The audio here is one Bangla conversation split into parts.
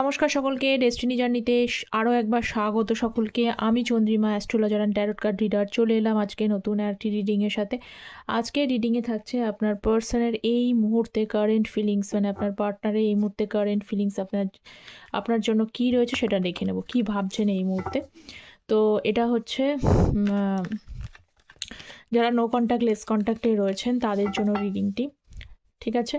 নমস্কার সকলকে ডেস্টিনি জার্নিতে আরও একবার স্বাগত সকলকে। আমি Chandrima astrologer and tarot card reader চলে এলাম আজকে নতুন একটি রিডিংয়ের সাথে। আজকে রিডিংয়ে থাকছে আপনার পার্সনের এই মুহূর্তে কারেন্ট ফিলিংস মানে আপনার পার্টনারের এই মুহূর্তে কারেন্ট ফিলিংস আপনার আপনার জন্য কি রয়েছে সেটা দেখে নেব। কী ভাবছেন এই মুহূর্তে? তো এটা হচ্ছে যারা নো কন্ট্যাক্ট লেস কন্ট্যাক্টে রয়েছেন, তাদের জন্য রিডিংটি ঠিক আছে?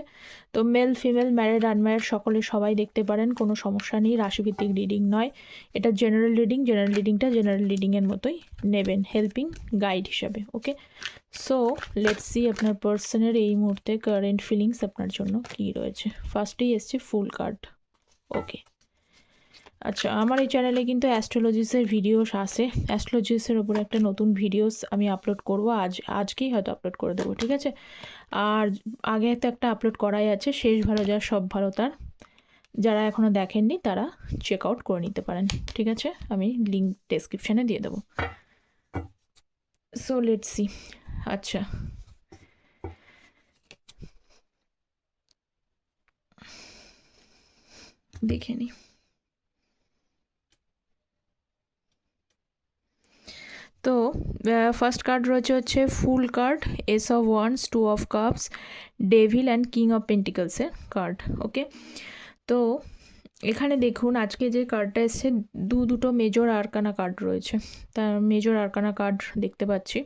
তো মেল ফিমেল ম্যারেড আনম্যারেড সকলে সবাই দেখতে পারেন, কোনো সমস্যা নেই, রাশিভিত্তিক রিডিং নয়। এটা জেনারেল রিডিং জেনারেল রিডিংটা জেনারেল রিডিংয়ের মতোই নেবেন হেল্পিং গাইড হিসাবে ওকে সো লেটস সি আপনার পার্সনের এই মুহূর্তে কারেন্ট ফিলিংস আপনার জন্য কি রয়েছে। ফার্স্টেই এসছে ফুল কার্ড ওকে আচ্ছা আমার এই চ্যানেলে কিন্তু অ্যাস্ট্রোলজিসের ভিডিওস আসে অ্যাস্ট্রোলজিসের ওপর একটা নতুন ভিডিওস আমি আপলোড করব। আজ, আজকেই হয়তো আপলোড করে দেবো, ঠিক আছে? আর আগে তো একটা আপলোড করাই আছে, শেষ ভালো যা, সব ভালো তার। যারা এখনও দেখেননি, তারা চেক আউট করে নিতে পারেন, ঠিক আছে? আমি লিঙ্ক ডেসক্রিপশানে দিয়ে দেবো। সো লেট সি আচ্ছা। দেখে নিই তো ফার্স্ট কার্ড রয়েছে হচ্ছে full card ace of wands two of cups devil and king of পেন্টিকলসের card okay তো, এখানে দেখুন আজকে যে কার্ডটা এসছে, দু দুটো মেজর আরকানা কার্ড রয়েছে। তার মেজর আরকানা কার্ড দেখতে পাচ্ছি।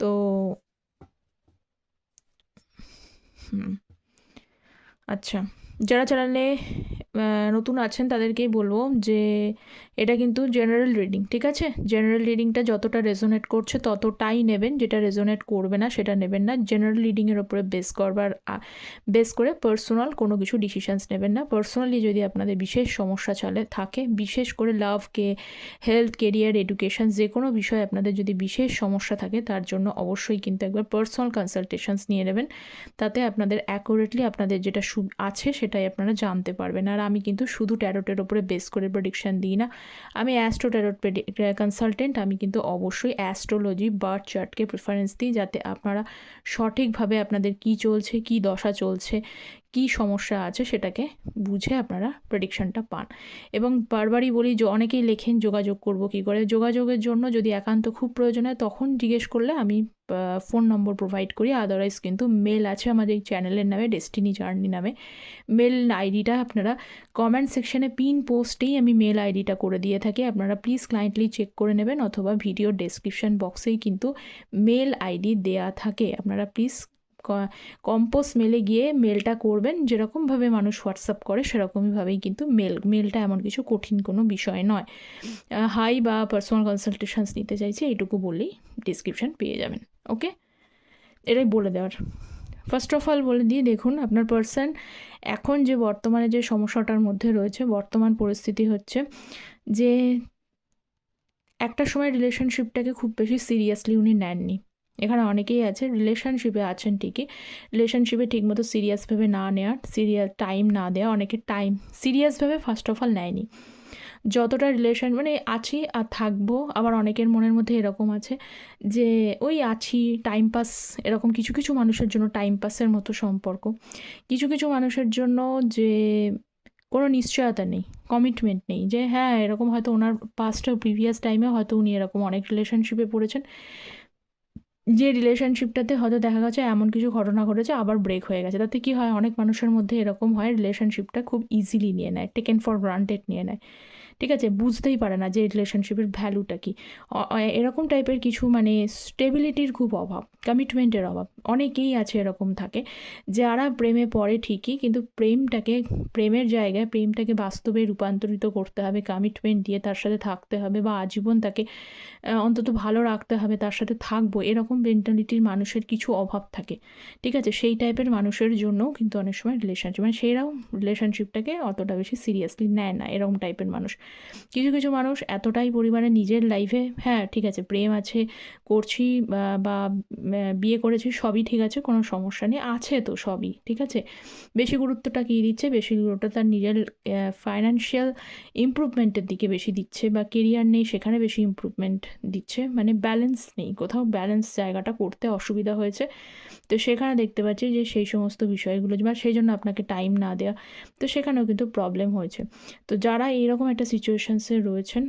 তো, হুম আচ্ছা। যারা চ্যানেলে নতুন আছেন তাদেরকেই বলব যে এটা কিন্তু জেনারেল রিডিং ঠিক আছে? জেনারেল রিডিংটা যতটা রেজোনেট করছে ততটাই নেবেন, যেটা রেজোনেট করবে না সেটা নেবেন না। জেনারেল রিডিংয়ের ওপরে বেস করবার বেস করে পার্সোনাল কোনো কিছু ডিসিশানস নেবেন না। পার্সোনালি যদি আপনাদের বিশেষ সমস্যা চলে, থাকে, বিশেষ করে লাভকে হেলথ কেরিয়ার এডুকেশন যে কোনো বিষয়ে আপনাদের যদি বিশেষ সমস্যা থাকে, তার জন্য অবশ্যই কিন্তু একবার পার্সোনাল কনসালটেশনস নিয়ে নেবেন। তাতে আপনাদের অ্যাকুরেটলি আপনাদের যেটা আছে সেটাই আপনারা জানতে পারবেন। আর আমি কিন্তু শুধু ট্যারোটের ওপরে বেস করে প্রেডিকশান দিই না। আমি অ্যাস্ট্রো ট্যারোট কনসালটেন্ট আমি কিন্তু অবশ্যই অ্যাস্ট্রোলজি বার্থ চার্টকে প্রিফারেন্স দিই যাতে আপনারা সঠিকভাবে আপনাদের কি চলছে, কি দশা চলছে, কি সমস্যা আছে সেটাকে বুঝে আপনারা প্রেডিকশানটা পান। এবং বারবারই বলি যে অনেকেই লেখেন যোগাযোগ করব কি করে? যোগাযোগের জন্য যদি একান্ত খুব প্রয়োজন হয় তখন জিজ্ঞেস করলে আমি ফোন নম্বর প্রোভাইড করি আদারওয়াইজ কিন্তু মেল আছে আমাদের এই চ্যানেলের নামে ডেস্টিনি জার্নি নামে। মেল আইডিটা আপনারা কমেন্ট সেকশানে পিন পোস্টেই আমি মেল আইডিটা করে দিয়ে থাকি। আপনারা প্লিজ ক্লায়েন্টলি চেক করে নেবেন, অথবা ভিডিও ডেসক্রিপশন বক্সেই কিন্তু মেল আইডি দেয়া থাকে। আপনারা প্লিজ কম্পোজ মেলে গিয়ে মেলটা করবেন। যেরকমভাবে মানুষ হোয়াটসঅ্যাপ করে, সেরকমইভাবেই কিন্তু মেল মেলটা এমন কিছু কঠিন কোনো বিষয় নয়। হাই বা পার্সোনাল কনসালটেশনস নিতে চাইছি, এইটুকু বললেই ডিসক্রিপশান পেয়ে যাবেন। ওকে? এটাই বলে দেওয়ার। ফার্স্ট অফ অল বলে দিয়ে দেখুন আপনার পার্সন এখন যে বর্তমানে যে সমস্যাটার মধ্যে রয়েছে, বর্তমান পরিস্থিতি হচ্ছে যে একটা সময় রিলেশনশিপটাকে খুব বেশি সিরিয়াসলি উনি নেননি। এখানে অনেকেই আছে রিলেশনশিপে আছেন ঠিকই। রিলেশনশিপে ঠিকমতো সিরিয়াসভাবে না নেওয়ার সিরিয়াস টাইম না দেওয়া, অনেকে টাইম সিরিয়াসভাবে ফার্স্ট অফ অল নেয়নি। যতটা রিলেশন মানে আছি আর থাকব, আবার অনেকের মনের মধ্যে এরকম আছে যে, ওই আছি টাইম পাস এরকম কিছু কিছু মানুষের জন্য টাইম পাসের মতো সম্পর্ক। কিছু কিছু মানুষের জন্য যে, কোনো নিশ্চয়তা নেই কমিটমেন্ট নেই, যে হ্যাঁ এরকম হয়তো ওনার পাস্ট প্রিভিয়াস টাইমে হয়তো উনি এরকম অনেক রিলেশনশিপে পড়েছেন। যে রিলেশনশিপটাতে হয়তো দেখা গেছে এমন কিছু ঘটনা ঘটেছে, আবার ব্রেক হয়ে গেছে। তাতে কী হয়? অনেক মানুষের মধ্যে এরকম হয় রিলেশনশিপটা খুব ইজিলি নিয়ে নেয় টেকেন ফর গ্রান্টেড নিয়ে নেয়। ঠিক আছে? বুঝতেই পারে না যে রিলেশনশিপের ভ্যালুটা কী। এরকম টাইপের কিছু মানে স্টেবিলিটির খুব অভাব কমিটমেন্টের অভাব। অনেকেই আছে এরকম থাকে, যারা প্রেমে পড়ে ঠিকই, কিন্তু প্রেমটাকে, প্রেমের জায়গায় প্রেমটাকে বাস্তবে রূপান্তরিত করতে হবে কমিটমেন্ট দিয়ে তার সাথে থাকতে হবে বা আজীবন তাকে অন্তত ভালো রাখতে হবে, তার সাথে থাকব, এরকম মেন্টালিটির মানুষের কিছু অভাব থাকে। ঠিক আছে? সেই টাইপের মানুষের জন্যও কিন্তু অনেক সময় রিলেশনশিপ মানে সেরাও রিলেশনশিপটাকে অতটা বেশি সিরিয়াসলি নেয় না, এরকম টাইপের মানুষ। কিছু কিছু মানুষ এতটাই পরিমাণে নিজের লাইফে হ্যাঁ ঠিক আছে, প্রেম আছে, করছি বা বিয়ে করেছি, সবই ঠিক আছে, কোনো সমস্যা নেই, আছে তো সবই, ঠিক আছে? বেশি গুরুত্বটা কী দিচ্ছে? বেশি গুরুত্ব তার নিজের ফাইন্যান্সিয়াল ইম্প্রুভমেন্টের দিকে বেশি দিচ্ছে বা কেরিয়ার নেই, সেখানে বেশি ইম্প্রুভমেন্ট দিচ্ছে মানে ব্যালেন্স নেই, কোথাও ব্যালেন্স জায়গাটা করতে অসুবিধা হয়েছে। তো সেখানে দেখতে পাচ্ছি যে সেই সমস্ত বিষয়গুলো, বা সেই জন্য আপনাকে টাইম না দেওয়া, তো সেখানেও কিন্তু প্রবলেম হয়েছে। তো যারা এইরকম একটা সিচুয়েশানসে রয়েছেন,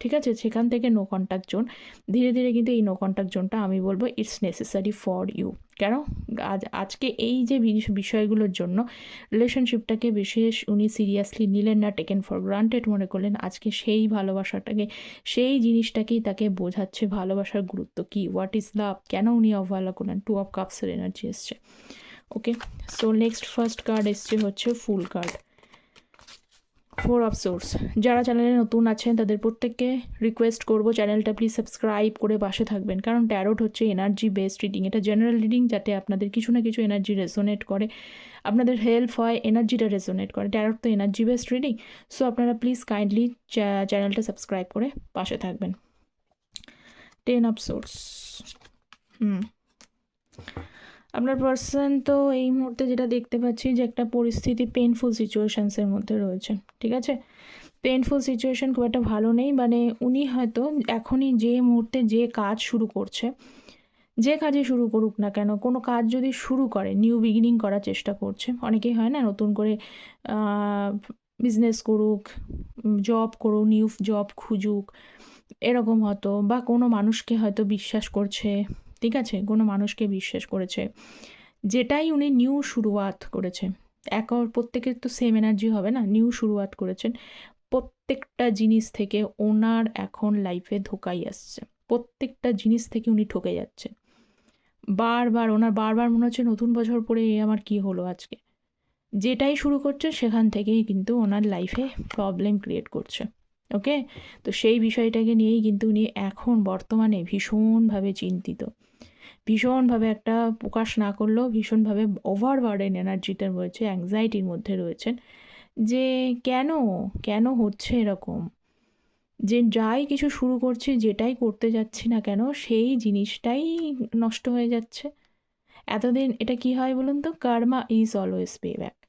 ঠিক আছে? সেখান থেকে নো কন্ট্যাক্ট জোন ধীরে ধীরে কিন্তু এই নো কন্ট্যাক্ট জোনটা আমি বলব ইটস নেসেসারি ফর ইউ কেন? আজ, আজকে এই যে বিষয়গুলোর জন্য রিলেশনশিপটাকে বিশেষ উনি সিরিয়াসলি নিলেন না টেকেন ফর গ্রান্টেড মনে করলেন, আজকে সেই ভালোবাসাটাকে, সেই জিনিসটাকেই তাকে বোঝাচ্ছে ভালোবাসার গুরুত্ব কী? হোয়াট ইজ লাভ কেন উনি অবহেলা করলেন? টু অফ কাপসের এনার্জি এসছে। Okay so next first card এসছে হচ্ছে full card four of swords. যারা চ্যানেলে নতুন আছেন, তাদের প্রত্যেককে রিকোয়েস্ট করব চ্যানেলটা প্লিজ সাবস্ক্রাইব করে পাশে থাকবেন। কারণ ট্যারোট হচ্ছে এনার্জি বেসড রিডিং এটা জেনারেল রিডিং যাতে আপনাদের কিছু না কিছু এনার্জি রেজোনেট করে। আপনাদের হেল্প হয় এনার্জিটা রেজোনেট করে। ট্যারোট তো এনার্জি বেসড রিডিং সো আপনারা প্লিজ কাইন্ডলি চ্যানেলটা সাবস্ক্রাইব করে পাশে থাকবেন। Ten of swords hmm. আপনার পার্সন তো এই মুহূর্তে যেটা দেখতে পাচ্ছি যে একটা পরিস্থিতি পেনফুল সিচুয়েশানসের মধ্যে রয়েছে, ঠিক আছে? পেনফুল সিচুয়েশান খুব একটা ভালো নেই মানে উনি হয়তো এখনই যে মুহূর্তে যে কাজ শুরু করছে, যে কাজে শুরু করুক না কেন, কোনো কাজ যদি শুরু করে নিউ বিগিনিং করার চেষ্টা করছে, অনেকেই হয় না নতুন করে বিজনেস করুক জব করুক নিউ জব খুঁজুক, এরকম হয়তো, বা কোনো মানুষকে হয়তো বিশ্বাস করছে ঠিক আছে, কোনো মানুষকে বিশ্বাস করেছে। যেটাই উনি নিউ শুরুয়াত করেছে। এক প্রত্যেকের তো সেম এনার্জি হবে না? নিউ শুরুয়াত করেছেন। প্রত্যেকটা জিনিস থেকে ওনার এখন লাইফে ধোকাই আসছে। প্রত্যেকটা জিনিস থেকে উনি ঠকে যাচ্ছেন। বারবার ওনার, বারবার মনে হচ্ছে নতুন বছর পরে এ আমার কি হলো আজকে? যেটাই শুরু করছে, সেখান থেকেই কিন্তু ওনার লাইফে প্রবলেম ক্রিয়েট করছে। ওকে তো সেই বিষয়টাকে নিয়েই কিন্তু উনি এখন বর্তমানে ভীষণভাবে চিন্তিত। ভীষণভাবে একটা প্রকাশ না করলেও ভীষণভাবে ওভার বার্ডেন এনার্জিটা রয়েছে অ্যাংজাইটির মধ্যে রয়েছেন। যে কেন কেন হচ্ছে এরকম? যে যাই কিছু শুরু করছি, যেটাই করতে যাচ্ছি না কেন, সেই জিনিসটাই নষ্ট হয়ে যাচ্ছে। এতদিন এটা কি হয় বলুন তো? Karma is always pay back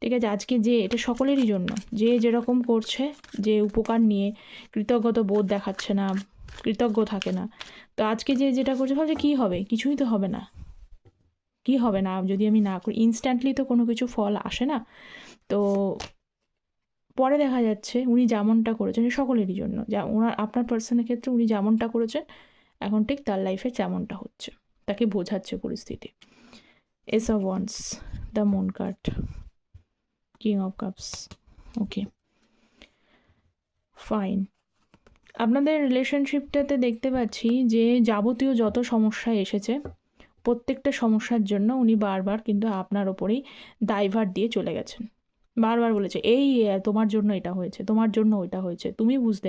ঠিক আছে, আজকে যে, এটা সকলেরই জন্য। যে যেরকম করছে, যে উপকার নিয়ে কৃতজ্ঞত বোধ দেখাচ্ছে না কৃতজ্ঞ থাকে না। তো আজকে যে যেটা করছে, ভাবছে কী হবে? কিছুই তো হবে না। কি হবে না? যদি আমি না করি ইনস্ট্যান্টলি তো কোনো কিছু ফল আসে না। তো পরে দেখা যাচ্ছে, উনি যেমনটা করেছেন সকলেরই জন্য। যা ওনার, আপনার পার্সনের ক্ষেত্রে উনি যেমনটা করেছেন, এখন ঠিক তার লাইফে যেমনটা হচ্ছে। তাকে বোঝাচ্ছে পরিস্থিতি। Ace of wands the moon card king of cups okay fine আপনাদের রিলেশনশিপটাতে দেখতে পাচ্ছি যে যাবতীয় যত সমস্যা এসেছে, প্রত্যেকটা সমস্যার জন্য উনি বারবার কিন্তু আপনার ওপরেই দায়ভার দিয়ে চলে গেছেন। বারবার বলেছে, এই, তোমার জন্য এটা হয়েছে, তোমার জন্য ওইটা হয়েছে, তুমি বুঝতে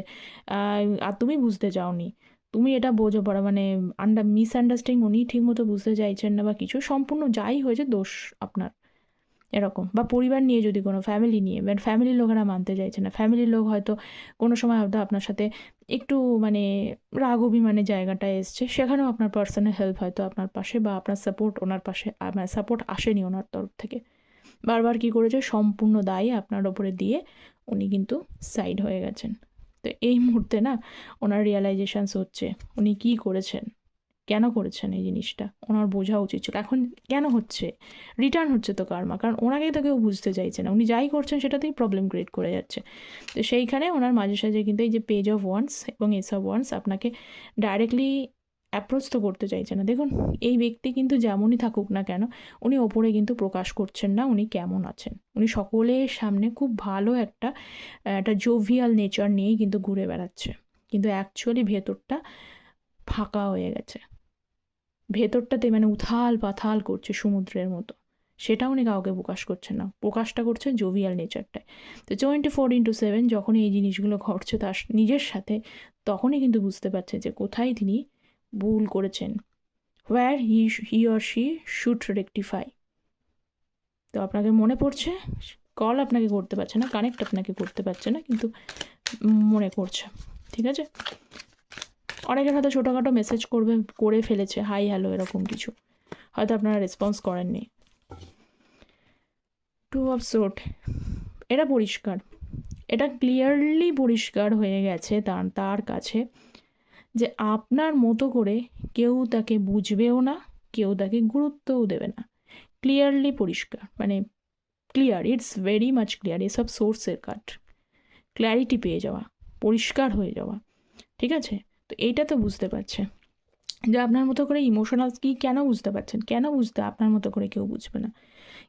আর তুমি বুঝতে চাওনি, তুমি এটা বোঝো পড়া মানে আন্ডার মিসআন্ডারস্ট্যান্ডিং উনি ঠিকমতো বুঝতে চাইছেন না বা কিছু, সম্পূর্ণ যাই হয়েছে দোষ আপনার। এরকম বা পরিবার নিয়ে যদি কোনো ফ্যামিলি নিয়ে বাট ফ্যামিলির লোকেরা মানতে চাইছে না। ফ্যামিলির লোক হয়তো কোনো সময় হয়তো আপনার সাথে একটু মানে রাগ অভিমানের জায়গাটায় এসছে, সেখানেও আপনার পার্সোনাল হেল্প হয়তো আপনার পাশে বা আপনার সাপোর্ট ওনার পাশে মানে সাপোর্ট আসেনি ওনার তরফ থেকে। বারবার কি করেছে? সম্পূর্ণ দায় আপনার ওপরে দিয়ে উনি কিন্তু সাইড হয়ে গেছেন। তো এই মুহূর্তে না, ওনার রিয়েলাইজেশানস হচ্ছে, উনি কি করেছেন? কেন করেছেন এই জিনিসটা? ওনার বোঝা উচিত ছিল। এখন কেন হচ্ছে? রিটার্ন হচ্ছে তো কার্মা কারণ ওনাকেই তো কেউ বুঝতে চাইছে না। উনি যাই করছেন সেটাতেই প্রবলেম ক্রিয়েট করে যাচ্ছে। তো সেইখানে ওনার মাঝে সাঝে কিন্তু এই যে পেজ অফ ওয়ান্স এবং এস অফ ওয়ান্স আপনাকে ডাইরেক্টলি অ্যাপ্রোচ তো করতে চাইছে না। দেখুন, এই ব্যক্তি কিন্তু যেমনই থাকুক না কেন, উনি ওপরে কিন্তু প্রকাশ করছেন না উনি কেমন আছেন। উনি সকলের সামনে খুব ভালো একটা একটা জোভিয়াল নেচার নিয়েই কিন্তু ঘুরে বেড়াচ্ছে। কিন্তু অ্যাকচুয়ালি ভেতরটা ফাঁকা হয়ে গেছে। ভেতরটাতে মানে উথাল পাথাল করছে সমুদ্রের মতো। সেটা উনি কাউকে প্রকাশ করছে না। প্রকাশটা করছে জোভিয়াল নেচারটায় তো টোয়েন্টি ফোর ইন্টু সেভেন যখনই এই জিনিসগুলো ঘটছে তার নিজের সাথে, তখনই কিন্তু বুঝতে পারছে যে কোথায় তিনি ভুল করেছেন। Where he he or she should rectify তো আপনাকে মনে পড়ছে? কল আপনাকে করতে পারছে না কানেক্ট আপনাকে করতে পারছে না, কিন্তু মনে করছে ঠিক আছে? অনেকের হয়তো ছোটোখাটো মেসেজ করবে, করে ফেলেছে হাই হ্যালো এরকম কিছু। হয়তো আপনারা রেসপন্স করেননি। টু অফ সোট এটা পরিষ্কার। এটা ক্লিয়ারলি পরিষ্কার হয়ে গেছে তার তার কাছে যে আপনার মতো করে কেউ তাকে বুঝবেও না, কেউ তাকে গুরুত্বও দেবে না। ক্লিয়ারলি পরিষ্কার। মানে clear it's very much clear এসব সোর্সের কাট ক্ল্যারিটি পেয়ে যাওয়া, পরিষ্কার হয়ে যাওয়া। ঠিক আছে? তো এইটা তো বুঝতে পারছে। যে আপনার মতো করে ইমোশনাল কি কেন বুঝতে পারছেন? কেন বুঝতে, আপনার মতো করে কেউ বুঝবে না।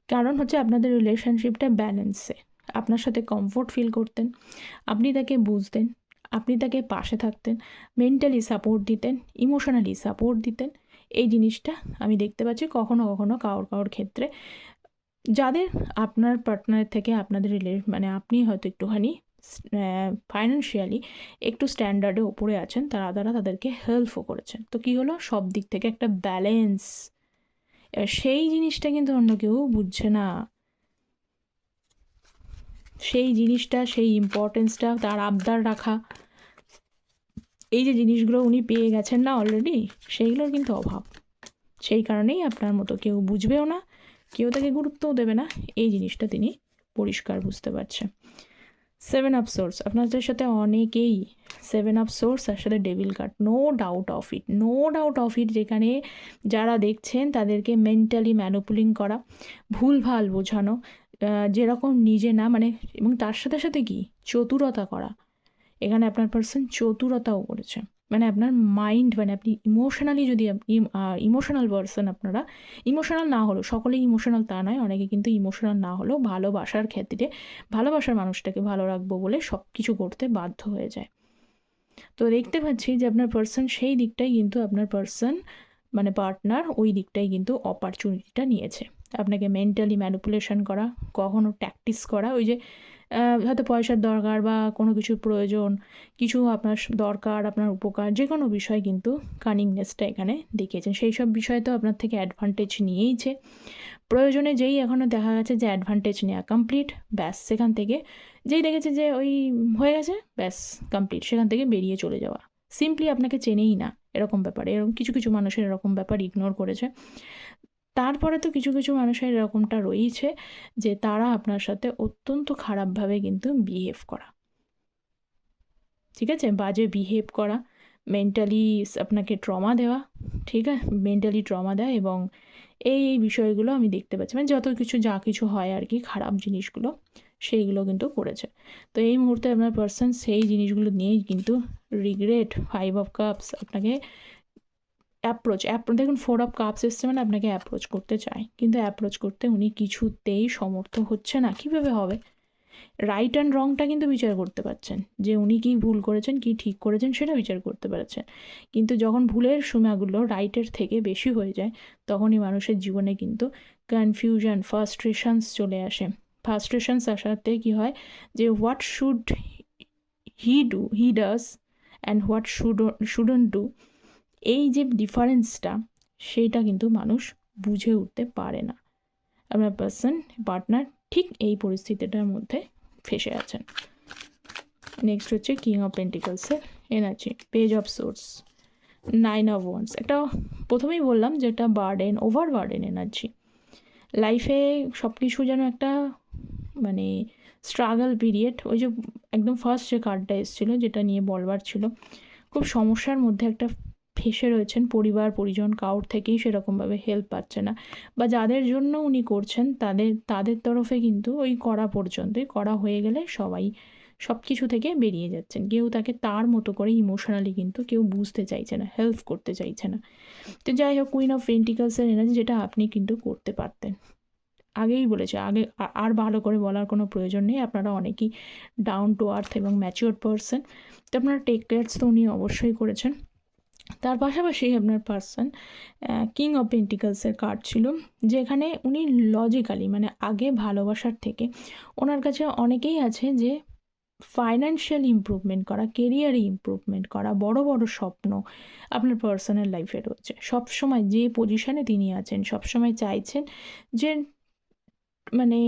কারণ হচ্ছে আপনাদের রিলেশনশিপটা ব্যালেন্সে আপনার সাথে কমফোর্ট ফিল করতেন, আপনি তাকে বুঝতেন, আপনি তাকে পাশে থাকতেন মেন্টালি সাপোর্ট দিতেন ইমোশনালি সাপোর্ট দিতেন। এই জিনিসটা আমি দেখতে পাচ্ছি কখনো কখনো কারোর কারোর ক্ষেত্রে। যাদের আপনার পার্টনারের থেকে আপনাদের রিলে মানে আপনি হয়তো একটুখানি ফাইন্যান্সিয়ালি একটু স্ট্যান্ডার্ডে ওপরে আছেন, তারা তারা তাদেরকে হেল্পও করেছেন। তো কী হলো? সব দিক থেকে একটা ব্যালেন্স সেই জিনিসটা কিন্তু অন্য কেউ বুঝছে না। সেই জিনিসটা, সেই ইম্পর্টেন্সটা তার আবদার রাখা। এই যে জিনিসগুলো উনি পেয়ে গেছেন না অলরেডি সেইগুলোর কিন্তু অভাব। সেই কারণেই আপনার মতো কেউ বুঝবেও না, কেউ তাকে গুরুত্বও দেবে না। এই জিনিসটা তিনি পরিষ্কার বুঝতে পারছে সেভেন আপ সোর্স আপনাদের সাথে অনেকেই সেভেন আপ সোর্স তার সাথে devil card no doubt of it no doubt of it যেখানে যারা দেখছেন, তাদেরকে মেন্টালি ম্যানুপুলিং করা ভুলভাল বোঝানো যেরকম নিজে না মানে এবং তার সাথে সাথে কি? চতুরতা করা। এখানে আপনার পার্সন চতুরতাও করেছে। মানে আপনার মাইন্ড মানে আপনি ইমোশনালি যদি ইমোশনাল পার্সন আপনারা ইমোশনাল না হলেও, সকলেই ইমোশনাল তা নয়, অনেকে কিন্তু ইমোশনাল না হলেও ভালোবাসার ক্ষেত্রে ভালোবাসার মানুষটাকে ভালো রাখব বলে সব কিছু করতে বাধ্য হয়ে যায়। তো দেখতে পাচ্ছি যে আপনার পার্সন সেই দিকটাই কিন্তু আপনার পার্সন মানে পার্টনার ওই দিকটাই কিন্তু অপরচুনিটিটা নিয়েছে। আপনাকে মেন্টালি ম্যানিপুলেশন করা, কখনো প্র্যাকটিস করা, ওই যে হয়তো পয়সার দরকার বা কোনো কিছুর প্রয়োজন, কিছু আপনার দরকার, আপনার উপকার যে কোনো বিষয় কিন্তু কানিংনেসটা এখানে দেখিয়েছেন। সেই সব বিষয় তো আপনার থেকে অ্যাডভান্টেজ নিয়েইছে প্রয়োজনে যেই এখনও দেখা গেছে যে অ্যাডভান্টেজ নেওয়া কমপ্লিট ব্যাস, সেখান থেকে যেই দেখেছে যে ওই হয়ে গেছে, ব্যাস কমপ্লিট সেখান থেকে বেরিয়ে চলে যাওয়া। সিম্পলি আপনাকে চেনেই না, এরকম ব্যাপারে এরকম কিছু কিছু মানুষের এরকম ব্যাপার ইগনোর করেছে। তারপরে তো কিছু কিছু মানুষের এরকমটা রয়েছে যে তারা আপনার সাথে অত্যন্ত খারাপভাবে কিন্তু বিহেভ করা। ঠিক আছে? বাজে বিহেভ করা মেন্টালি আপনাকে ট্রমা দেওয়া, ঠিক আছে? মেন্টালি ট্রমা দেয় এবং এই এই বিষয়গুলো আমি দেখতে পাচ্ছি। মানে যত কিছু, যা কিছু হয় আর কি খারাপ জিনিসগুলো, সেইগুলো কিন্তু করেছে। তো এই মুহূর্তে আপনার পার্সন সেই জিনিসগুলো নিয়েই কিন্তু রিগ্রেট ফাইভ অফ কাপস আপনাকে অ্যাপ্রোচ দেখুন ফোর অফ কাপস এসছে মানে আপনাকে অ্যাপ্রোচ করতে চায়। কিন্তু অ্যাপ্রোচ করতে উনি কিছুতেই সমর্থ হচ্ছে না। কীভাবে হবে? রাইট অ্যান্ড রংটা কিন্তু বিচার করতে পারছেন। যে উনি কী ভুল করেছেন, কী ঠিক করেছেন, সেটা বিচার করতে পারছেন। কিন্তু যখন ভুলের সময়গুলো রাইটের থেকে বেশি হয়ে যায়, তখনই মানুষের জীবনে কিন্তু কনফিউশন ফার্স্ট্রেশনস চলে আসে। ফার্স্ট্রেশনস আসাতে কী হয়? যে what should he do he does and what should shouldn't do এই যে ডিফারেন্সটা, সেইটা কিন্তু মানুষ বুঝে উঠতে পারে না। আপনার পার্সন পার্টনার ঠিক এই পরিস্থিতিটার মধ্যে ফেসে আছেন। নেক্সট হচ্ছে king of পেন্টিকলসের energy page of swords nine of wands একটা প্রথমেই বললাম যে একটা বার্ডেন ওভার বার্ডেন এনার্জি লাইফে সব কিছু যেন একটা মানে স্ট্রাগল পিরিয়ড ওই যে একদম ফার্স্ট যে কার্ডটা এসেছিল, যেটা নিয়ে বলবার ছিল, খুব সমস্যার মধ্যে একটা ফেসে রয়েছেন পরিবার, পরিজন, কাউর থেকেই সেরকমভাবে হেল্প পাচ্ছে না। বা যাদের জন্য উনি করছেন, তাদের তাদের তরফে কিন্তু ওই করা পর্যন্তই, করা হয়ে গেলে সবাই সব কিছু থেকে বেরিয়ে যাচ্ছেন। কেউ তাকে তার মতো করে ইমোশনালি কিন্তু কেউ বুঝতে চাইছে না হেল্প করতে চাইছে না। তো যাই হোক কুইন অফ পেন্টিকালসের এনার্জি যেটা আপনি কিন্তু করতে পারতেন। আগেই বলেছে, আগে আর ভালো করে বলার কোনো প্রয়োজন নেই। আপনারা অনেকেই ডাউন টু আর্থ এবং ম্যাচিওর পারসন তো আপনারা টেক কেয়ার্স তো উনি অবশ্যই করেছেন। তার পাশাপাশি আপনার পার্সন কিং অফ পেন্টিকালসের কার্ড ছিল, যেখানে উনি লজিক্যালি মানে আগে ভালোবাসার থেকে, ওনার কাছে অনেকেই আছে যে ফাইন্যান্সিয়াল ইম্প্রুভমেন্ট করা কেরিয়ারে ইম্প্রুভমেন্ট করা, বড় বড় স্বপ্ন আপনার পার্সোনাল লাইফে রয়েছে সবসময় যে পজিশানে তিনি আছেন, সবসময় চাইছেন যে মানে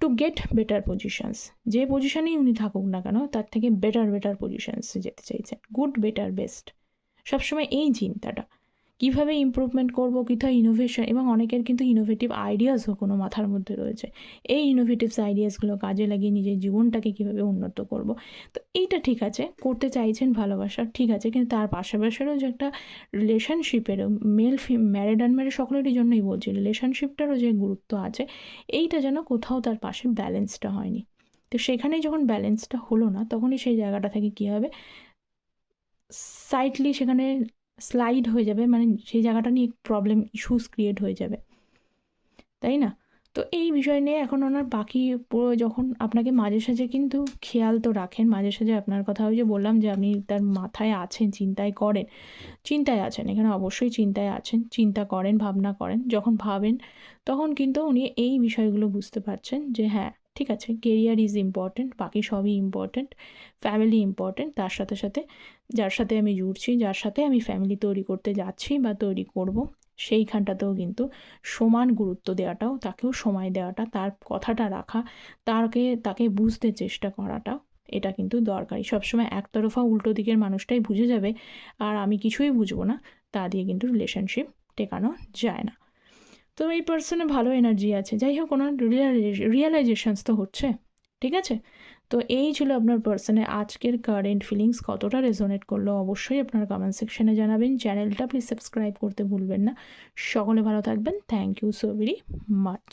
টু গেট বেটার পজিশনস যে পজিশনেই উনি থাকুক না কেন, তার থেকে বেটার বেটার পজিশানস যেতে চাইছেন। গুড বেটার বেস্ট সবসময় এই চিন্তাটা। কীভাবে ইমপ্রুভমেন্ট করব কোথাও ইনোভেশন এবং অনেকের কিন্তু ইনোভেটিভ আইডিয়াসও কোনো মাথার মধ্যে রয়েছে। এই ইনোভেটিভস আইডিয়াসগুলো কাজে লাগিয়ে নিজের জীবনটাকে কীভাবে উন্নত করব। তো এইটা ঠিক আছে, করতে চাইছেন ভালোবাসা, ঠিক আছে, কিন্তু তার পাশাপাশিরও যে একটা রিলেশনশিপেরও মেল ফিম ম্যারিড আনম্যারিড সকলেরই জন্যই বলছি রিলেশনশিপটারও যে গুরুত্ব আছে, এইটা যেন কোথাও তার পাশে ব্যালেন্সটা হয়নি। তো সেখানেই যখন ব্যালেন্সটা হলো না, তখনই সেই জায়গাটা থেকে কী হবে? সাইডলি সেখানে স্লাইড হয়ে যাবে মানে সেই জায়গাটা নিয়ে প্রবলেম ইস্যুস ক্রিয়েট হয়ে যাবে। তাই না? তো এই বিষয় নিয়ে এখন ওনার বাকি পুরো যখন আপনাকে মাঝে সাঝে কিন্তু খেয়াল তো রাখেন, মাঝে সাঝে আপনার কথা ওই যে বললাম যে আপনি তার মাথায় আছেন, চিন্তায় করেন। চিন্তায় আছেন, এখানে অবশ্যই চিন্তায় আছেন, চিন্তা করেন, ভাবনা করেন। যখন ভাবেন, তখন কিন্তু উনি এই বিষয়গুলো বুঝতে পারছেন যে হ্যাঁ ঠিক আছে? কেরিয়ার ইজ ইম্পর্ট্যান্ট বাকি সবই ইম্পর্ট্যান্ট ফ্যামিলি ইম্পর্ট্যান্ট তার সাথে সাথে যার সাথে আমি জুড়ছি, যার সাথে আমি ফ্যামিলি তৈরি করতে যাচ্ছি বা তৈরি করব, সেইখানটাতেও কিন্তু সমান গুরুত্ব দেওয়াটাও, তাকেও সময় দেওয়াটা, তার কথাটা রাখা তাকে তাকে বুঝতে চেষ্টা করাটা, এটা কিন্তু দরকারি সবসময় একতরফা উল্টো দিকের মানুষটাই বুঝে যাবে, আর আমি কিছুই বুঝব না, তা দিয়ে কিন্তু রিলেশনশিপ টেকানো যায় না। তো এই পার্সনে ভালো এনার্জি আছে। যাই হোক ওনার রিয়েলাইজেশনস তো হচ্ছে, ঠিক আছে? তো এই ছিল আপনার পার্সনে আজকের কারেন্ট ফিলিংস কতটা রেজোনেট করল, অবশ্যই আপনার কমেন্ট সেকশনে জানাবেন। চ্যানেলটা প্লিজ সাবস্ক্রাইব করতে ভুলবেন না। সকলে ভালো থাকবেন। Thank you so very much